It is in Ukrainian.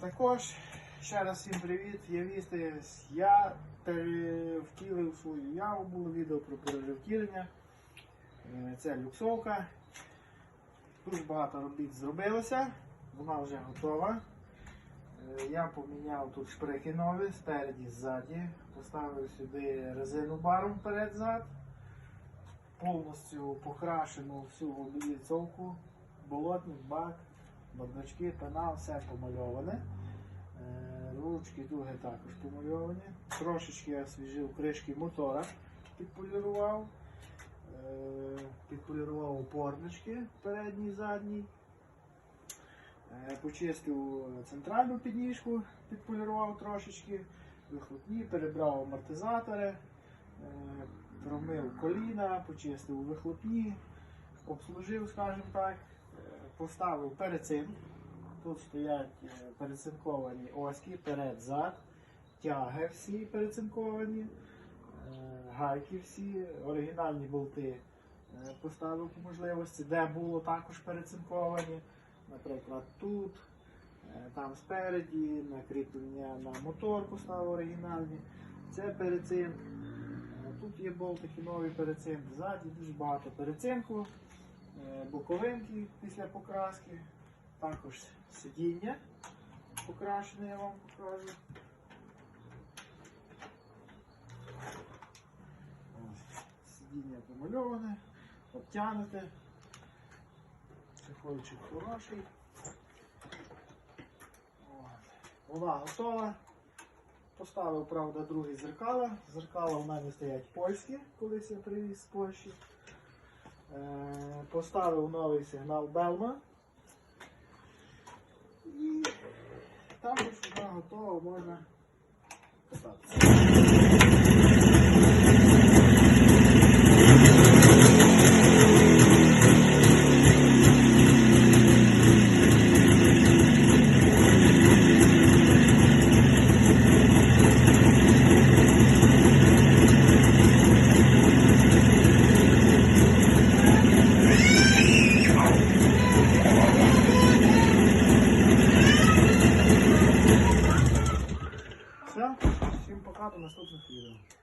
Також ще раз всім привіт. Я вістис. Я перевтілив свою яву, було відео про перевтілення. Е, Це люксовка. Дуже багато робіт зробилося, вона вже готова. Е, Я поміняв тут шприхи нові спереді, ззаді. Поставив сюди резину баром вперед-зад. Повністю покрашену всю обліцовку, болотник, бак, бардачки, пенал, все помальоване. Е, Ручки дуги також помальовані. Трошечки я освіжив кришки мотора, підполірував. Е, Підполірував опорнички передній, задній. Е, Почистив центральну підніжку, підполірував трошечки, вихлопні, перебрав амортизатори, промив коліна, почистив вихлопні, обслужив, скажімо так, поставив перецинк. Тут стоять е, перецинковані оськи, перед-зад, тяги всі перецинковані, е, гайки всі, оригінальні болти е, поставив по можливості, де було також перецинковані. Наприклад, тут, там спереді, на кріплення на мотор поставив оригінальні. Це перецинк. Тут є болтики нові перецинк, ззаді дуже багато перецинку, боковинки після покраски, також сидіння покрашене, я вам покажу. Сидіння помальоване, обтягнуте. Чехольчик хороший. Вона готова. Поставив, правда, другі зеркала. Зеркала в мене стоять польські, колись я привіз з Польщі. Е, поставив новий сигнал Белма. І також вона готова, можна кататися. colocado.